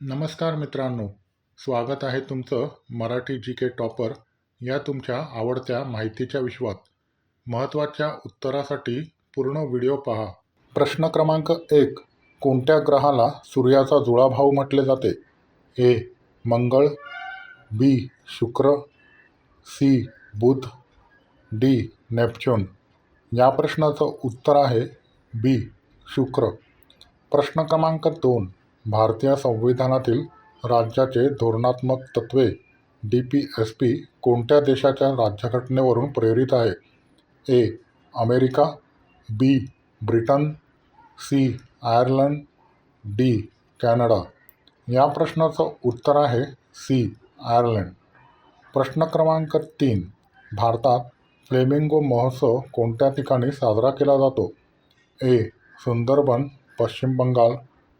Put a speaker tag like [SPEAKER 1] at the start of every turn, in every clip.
[SPEAKER 1] नमस्कार मित्रांनो. स्वागत आहे तुमचं मराठी जी के टॉपर या तुमच्या आवडत्या माहितीच्या विश्वात. महत्त्वाच्या उत्तरासाठी पूर्ण व्हिडिओ पहा. प्रश्न क्रमांक एक. कोणत्या ग्रहाला सूर्याचा जुळाभाऊ म्हटले जाते? ए. मंगळ बी. शुक्र सी. बुध डी. नेपच्यून. या प्रश्नाचं उत्तर आहे बी. शुक्र. प्रश्न क्रमांक दोन. भारतीय संविधानातील राज्याचे धोरणात्मक तत्त्वे डी पी एस पी कोणत्या देशाच्या राज्यघटनेवरून प्रेरित आहे? A. America B. Britain C. Ireland D. Canada. या प्रश्नाचं उत्तर आहे सी. आयर्लंड. प्रश्न क्रमांक तीन. भारतात फ्लेमिंगो महोत्सव कोणत्या ठिकाणी साजरा केला जातो? ए. सुंदरबन पश्चिम बंगाल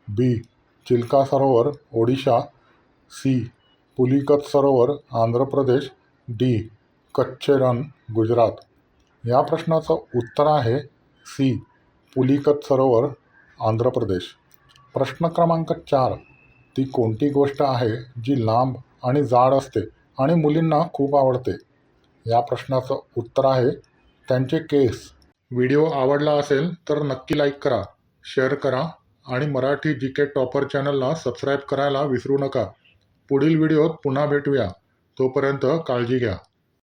[SPEAKER 1] बी. चिल्का सरोवर ओडिशा सी. पुलिकत सरोवर आंध्र प्रदेश डी. कच्चे गुजरात. या प्रश्नाचं उत्तर आहे सी. पुलिकत सरोवर आंध्र प्रदेश. प्रश्न क्रमांक चार. ती कोणती गोष्ट आहे जी लांब आणि जाड असते आणि मुलींना खूप आवडते? या प्रश्नाचं उत्तर आहे त्यांचे केस. व्हिडिओ आवडला असेल तर नक्की लाईक करा शेअर करा आणि मराठी जी के टॉपर चॅनलला सबस्क्राईब करायला विसरू नका. पुढील व्हिडिओत पुन्हा भेटूया. तोपर्यंत काळजी घ्या.